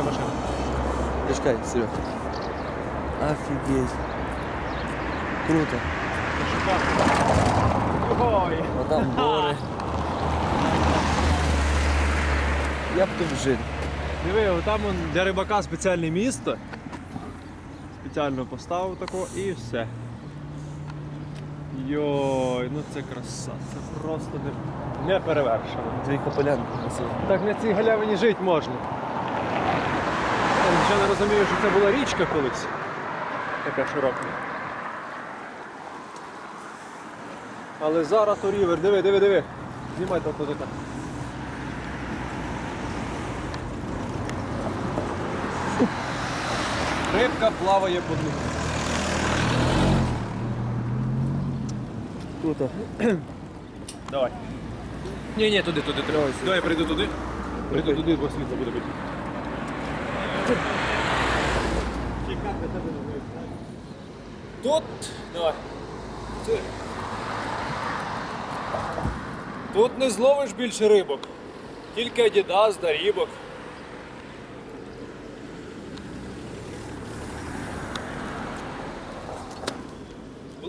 є машина. Почекай, Серег. Офігеть. Круто. Ой. А там гори. Я б тут жив. Диви, там он для рибака спеціальне місто. Спеціально поставив тако і все. Йой, ну це краса, це просто не, не перевершено. Дві капелянки красиві. Так на цій галявині жити можна. Я не розумію, що це була річка колись. Така широка. Але зараз то рівер, диви, диви, диви. Знімай там туди. Рибка плаває по дну. Круто. Давай. Ні, ні, туди, туди, туди. Давай я прийду туди. Прийду туди, бо світло буде бити. Тут. Давай. Тут не зловиш більше рибок. Тільки діда да рибок.